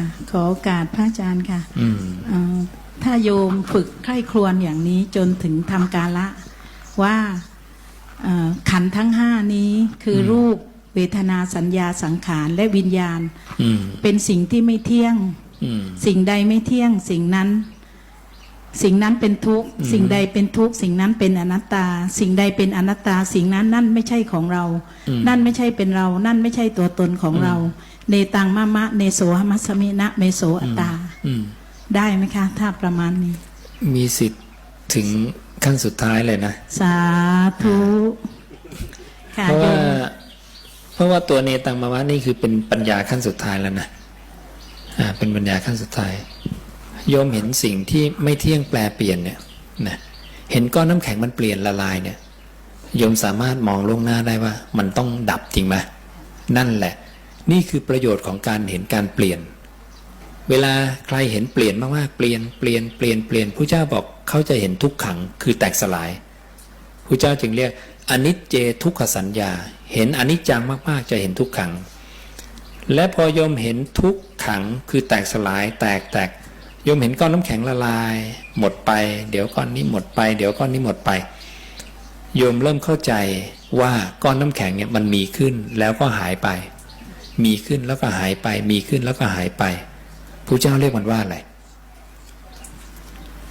ค่ะ ขอโอกาสพระอาจารย์ค่ะอืมเอ่อถ้าโยมฝึกใคร่ครวญอย่างนี้จนถึงทำกาละ ว่าเอ่อขันธ์ทั้งห้านี้คืออมรูปเวทนาสัญญาสังขารและวิญญาณ อืมเป็นสิ่งที่ไม่เที่ยง อืม สิ่งใดไม่เที่ยง สิ่งนั้น สิ่งนั้นเป็นทุกข์ อืม สิ่งใดเป็นทุกข์ สิ่งนั้นเป็นอนัตตา สิ่งใดเป็นอนัตตา สิ่งนั้นนั่นไม่ใช่ของเราอืมนั่นไม่ใช่เป็นเรา นั่นไม่ใช่ตัวตนของเราเนตังมะมะเนโสหมัสสมินะเมโสอัตตาอืมได้ไหมคะ ถ้าประมาณนี้ มีสิทธิ์ถึงขั้นสุดท้ายเลยนะ สาธุค่ะเพราะโยว่ามเพราะว่าตัวเนตังมาวะนี่คือเป็นปัญญาขั้นสุดท้ายแล้วนะอ่าเป็นปัญญาขั้นสุดท้ายโยมเห็นสิ่งที่ไม่เที่ยงแปลเปลี่ยนเนี่ยนะเห็นก้อนน้ำแข็งมันเปลี่ยนละลายเนี่ยโยมสามารถมองล่วงหน้าได้ว่า มันต้องดับจริงไหมนั่นแหละ นี่คือประโยชน์ของการเห็นการเปลี่ยน เวลาใครเห็นเปลี่ยนมากๆเปลี่ยนเปลี่ยนเปลี่ยนเปลี่ยนผู้เจ้าบอกเขาจะเห็นทุกขังคือแตกสลายพระเจ้าจึงเรียกอนิจเจทุกขสัญญา เห็นอนิจจังมากๆจะเห็นทุกขัง และพอยมเห็นทุกขังคือแตกสลายแตกแตกโยมเห็นก้อนน้ำแข็งละลาย หมดไป เดี๋ยวก้อนนี้หมดไป เดี๋ยวก้อนนี้หมดไป โยมเริ่มเข้าใจว่าก้อนน้ำแข็งเนี่ยมันมีขึ้นแล้วก็หายไป มีขึ้นแล้วก็หายไป มีขึ้นแล้วก็หายไปพระเจ้าเรียกมันว่าอะไร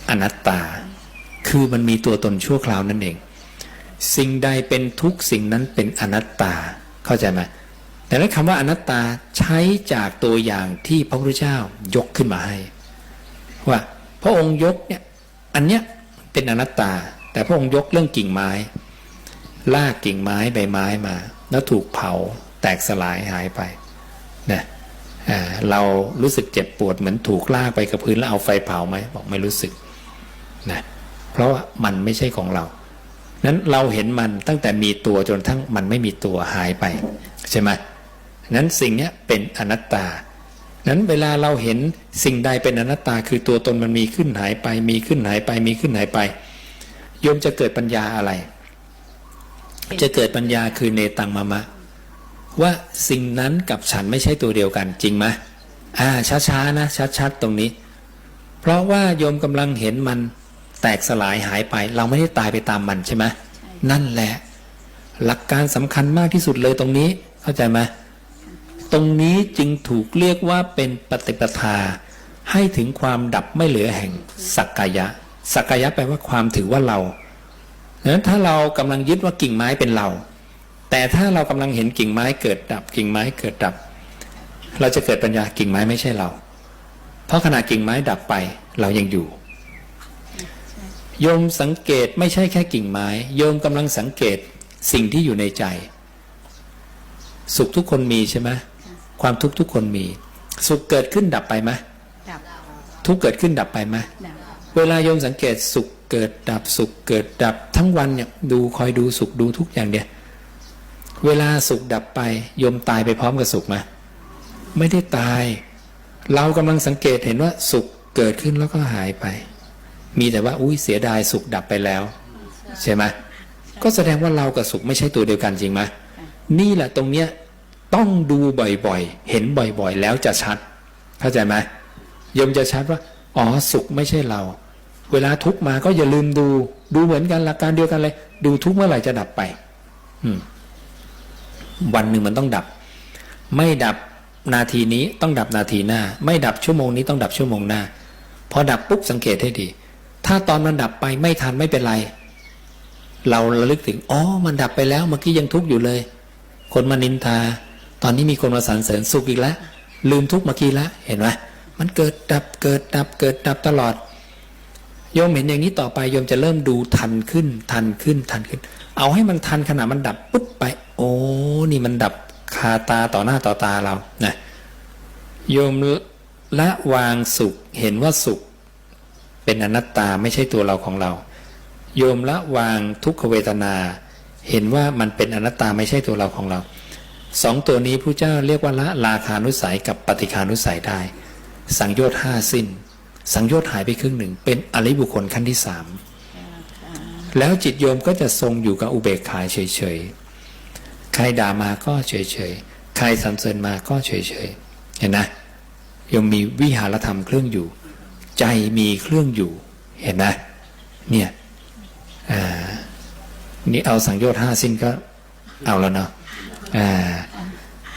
อนัตตา คือมันมีตัวตนชั่วคราวนั่นเอง สิ่งใดเป็นทุกสิ่งนั้นเป็นอนัตตา เข้าใจไหมแต่นั้นคำว่าอนัตตาใช้จากตัวอย่างที่พระพุทธเจ้ายกขึ้นมาให้ ว่าพระองค์ยกเนี่ยอันเนี้ยเป็นอนัตตา แต่พระองค์ยกเรื่องกิ่งไม้ ลากกิ่งไม้ใบไม้มา แล้วถูกเผา แตกสลายหายไปนะเรารู้สึกเจ็บปวดเหมือนถูกลากไปกับพื้นแล้วเอาไฟเผาไหมบอกไม่รู้สึกนะเพราะว่ามันไม่ใช่ของเรานั้นเราเห็นมันตั้งแต่มีตัวจนทั้งมันไม่มีตัวหายไปใช่ไหมนั้นสิ่งนี้เป็นอนัตตา นั้นเวลาเราเห็นสิ่งใดเป็นอนัตตา คือตัวตนมันมีขึ้นหายไป มีขึ้นหายไป มีขึ้นหายไปโยมจะเกิดปัญญาอะไร จะเกิดปัญญาคือเนตังมามะ ว่าสิ่งนั้นกับฉันไม่ใช่ตัวเดียวกันจริงไหมอ่าช้าๆนะชัดๆตรงนี้ เพราะว่าโยมกำลังเห็นมันแตกสลายหายไป เราไม่ได้ตายไปตามมันใช่ไหมนั่นแหละ หลักการสำคัญมากที่สุดเลยตรงนี้เข้าใจไหมตรงนี้จึงถูกเรียกว่าเป็นปฏิปทา ให้ถึงความดับไม่เหลือแห่งสักกายะ สักกายะแปลว่าความถือว่าเราดังนั้นถ้าเรากำลังยึดว่ากิ่งไม้เป็นเรา แต่ถ้าเรากำลังเห็นกิ่งไม้เกิดดับ กิ่งไม้เกิดดับ เราจะเกิดปัญญากิ่งไม้ไม่ใช่เรา เพราะขณะกิ่งไม้ดับไปเรายังอยู่ โยมสังเกตไม่ใช่แค่กิ่งไม้ โยมกำลังสังเกตสิ่งที่อยู่ในใจ สุขทุกคนมีใช่ไหมความทุกข์ทุกคนมี สุขเกิดขึ้นดับไปไหมดับทุกเกิดขึ้นดับไปไหมเวลาโยมสังเกตสุขเกิดดับสุขเกิดดับทั้งวันเนี่ยดูคอยดูสุขดูทุกอย่างเดียว เวลาสุขดับไปโยมตายไปพร้อมกับสุขไหมไม่ได้ตาย เรากำลังสังเกตเห็นว่าสุขเกิดขึ้นแล้วก็หายไป มีแต่ว่าอุ้ยเสียดายสุขดับไปแล้ว ใช่ไหมก็แสดงว่าเรากับสุขไม่ใช่ตัวเดียวกันจริงไหมนี่แหละตรงเนี้ยต้องดูบ่อยๆ เห็นบ่อยๆ แล้วจะชัด เข้าใจไหมโยมจะชัดว่า อ๋อสุขไม่ใช่เรา เวลาทุกมาก็อย่าลืมดู ดูเหมือนกันหลักการเดียวกันเลย ดูทุกเมื่อไหร่จะดับไป อืม วันหนึ่งมันต้องดับ ไม่ดับนาทีนี้ต้องดับนาทีหน้า ไม่ดับชั่วโมงนี้ต้องดับชั่วโมงหน้า พอดับปุ๊บสังเกตให้ดี ถ้าตอนมันดับไปไม่ทันไม่เป็นไร เราระลึกถึงอ๋อมันดับไปแล้วเมื่อกี้ยังทุกข์อยู่เลย คนมานินทา ตอนนี้มีคนมาสรรเสริญสุขอีกแล้วลืมทุกข์เมื่อกี้แล้วเห็นไหมมันเกิดดับเกิดดับเกิดดับตลอดโยมเห็นอย่างนี้ต่อไปโยมจะเริ่มดูทันขึ้นทันขึ้นทันขึ้น เอาให้มันทันขณะมันดับปุ๊บไป โอ้นี่มันดับคาตาต่อหน้าต่อตาเรานะโยมละวางสุขเห็นว่าสุข เป็นอนัตตาไม่ใช่ตัวเราของเรา โยมละวางทุกขเวทนา เห็นว่ามันเป็นอนัตตาไม่ใช่ตัวเราของเราสองตัวนี้ผู้เจ้าเรียกว่าละราคานุสัยกับปฏิคานุสัยได้ สังโยชน์ห้าสิ้น สังโยชน์หายไปครึ่งหนึ่ง เป็นอริบุคคลขั้นที่สามแล้วจิตโยมก็จะทรงอยู่กับอุเบกขาเฉยๆใค รด่ามาก็เฉยๆใครสรรเสริญมาก็เฉยๆเห็นนะโยมมีวิหารธรรมเครื่องอยู่ ใจมีเครื่องอยู่ เห็นไหมเนี่ยอ่านี่เอาสังโยชน์ห้าสิ้นก็เอาแล้วเนาะอ่า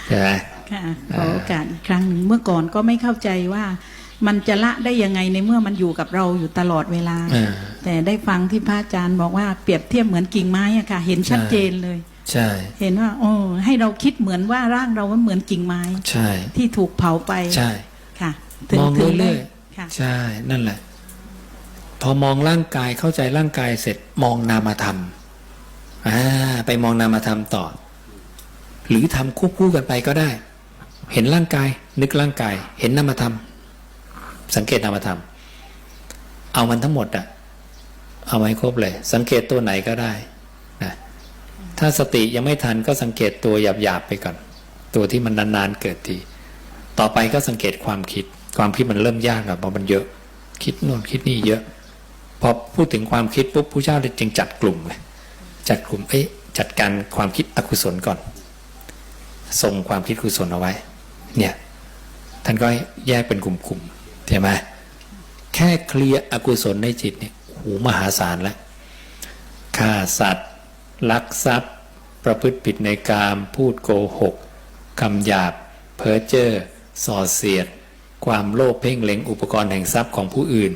ใช่ไหมค่ะขอโอกาสอีกครั้งหนึ่งเมื่อก่อนก็ไม่เข้าใจว่ามันจะละได้ยังไงในเมื่อมันอยู่กับเราอยู่ตลอดเวลาอ่าแต่ได้ฟังที่พระอาจารย์บอกว่าเปรียบเทียบเหมือนกิ่งไม้อะค่ะ เห็นชัดใช่เจนเลย ใช่ เห็นว่าโอ้ให้เราคิดเหมือนว่าร่างเรามันเหมือนกิ่งไม้ ใช่ ที่ถูกเผาไปใช่ค่ะมองถึงเรื่ได้อยค่ะใช่นั่นแหละ พอมองร่างกายเข้าใจร่างกายเสร็จมองนามธรรมอ่าไปมองนามธรรมต่อ หรือทำควบคู่กันไปก็ได้ เห็นร่างกาย นึกร่างกาย เห็นนามธรรม สังเกตนามธรรม เอามันทั้งหมดอะเอาไว้ครบเลย สังเกตตัวไหนก็ได้นะ ถ้าสติยังไม่ทันก็สังเกตตัวหยาบๆไปก่อน ตัวที่มันนานๆเกิดทีต่อไปก็สังเกตความคิด ความคิดมันเริ่มยากอะเพราะมันเยอะ คิดโน่นคิดนี่เยอะพอพูดถึงความคิดปุ๊บผู้เจ้าเลยจึงจัดกลุ่มเลยจัดกลุ่มเอ๊ะจัดการความคิดอกุศลก่อนส่งความคิดกุศลเอาไว้ เนี่ย ท่านก็แยกเป็นกลุ่มๆใช่ไหมแค่เคลียร์อกุศลในจิตเนี่ยโอ้โหมหาศาลแล้วฆ่าสัตว์ลักทรัพย์ ประพฤติผิดในกามพูดโกหกคำหยาบ เพ้อเจ้อส่อเสียด ความโลภเพ่งเล็งอุปกรณ์แห่งทรัพย์ของผู้อื่น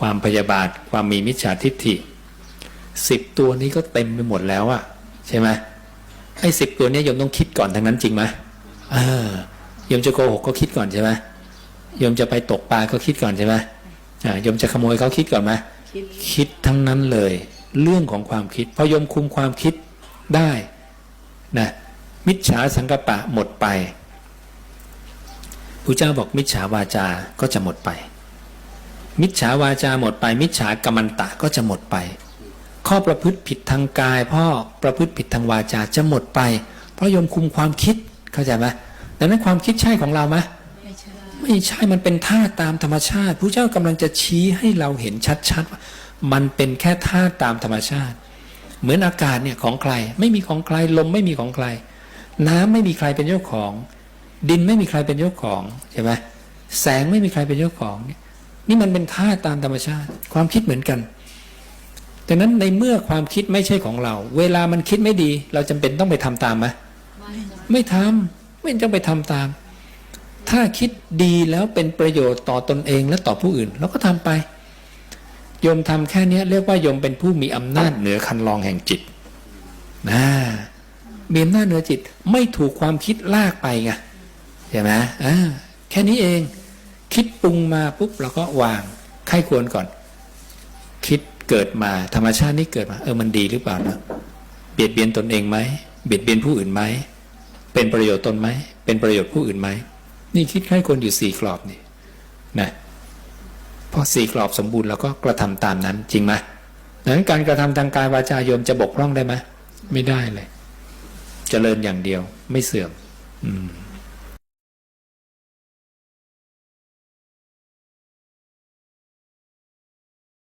ความพยาบาทความมีมิจฉาทิฏฐิสิบตัวนี้ก็เต็มไปหมดแล้วอะใช่ไหมไอ้สิบตัวเนี้ยโยมต้องคิดก่อนทั้งนั้นจริงไหมเออโยมจะโกหกก็คิดก่อนใช่ไหมโยมจะไปตกปลาก็คิดก่อนใช่ไหมอ่าโยมจะขโมยเขาคิดก่อนไหมคิดคิดทั้งนั้นเลย เรื่องของความคิดพอโยมคุมความคิดได้ นะมิจฉาสังกปะหมดไปพระเจ้าบอกมิจฉาวาจาก็จะหมดไป มิจฉาวาจาหมดไป มิจฉากรรมันตะก็จะหมดไป ข้อประพฤติผิดทางกาย พ่อประพฤติผิดทางวาจาจะหมดไป เพราะยมคุมความคิดเข้าใจไหมดังนั้นความคิดใช่ของเราไหมไม่ใช่ไม่ใช่มันเป็นท่าตุตามธรรมชาติพระเจ้ากำลังจะชี้ให้เราเห็นชัดๆว่ามันเป็นแค่ท่าตุตามธรรมชาติ เหมือนอากาศเนี่ยของใคร ไม่มีของใครลมไม่มีของใคร น้ำไม่มีใครเป็นเจ้าของ ดินไม่มีใครเป็นเจ้าของใช่ไหมแสงไม่มีใครเป็นเจ้าของเนี่ยนี่มันเป็นท่าตุตามธรรมชาติ ความคิดเหมือนกันดังนั้นในเมื่อความคิดไม่ใช่ของเรา เวลามันคิดไม่ดี เราจำเป็นต้องไปทำตามไหมไม่ทำไม่ต้องไปทำตาม ถ้าคิดดีแล้วเป็นประโยชน์ต่อตนเองและต่อผู้อื่น เราก็ทำไป โยมทำแค่เนี้ยเรียกว่าโยมเป็นผู้มีอำนาจเหนือคันลองแห่งจิตนะมีอำนาจเหนือจิตไม่ถูกความคิดลากไปไงใช่ไหมอ่าแค่นี้เอง คิดปรุงมาปุ๊บเราก็วางไข้ควรก่อน คิดเกิดมาธรรมชาตินี้เกิดมา เออมันดีหรือเปล่านะเบียดเบียนตนเองไหมเบียดเบียนผู้อื่นไหมเป็นประโยชน์ตนไหมเป็นประโยชน์ผู้อื่นไหมนี่คิดไข้ควรอยู่สี่กรอบนี่นะพ อสี่กรอบสมบูรณ์แล้วก็กระทำตามนั้นจริงไหมดังนั้นการกระทำทางกายวาจาโยมจะบกพร่องได้ไหมไม่ได้เลยเจริญอย่างเดียวไม่เสื่อม อืม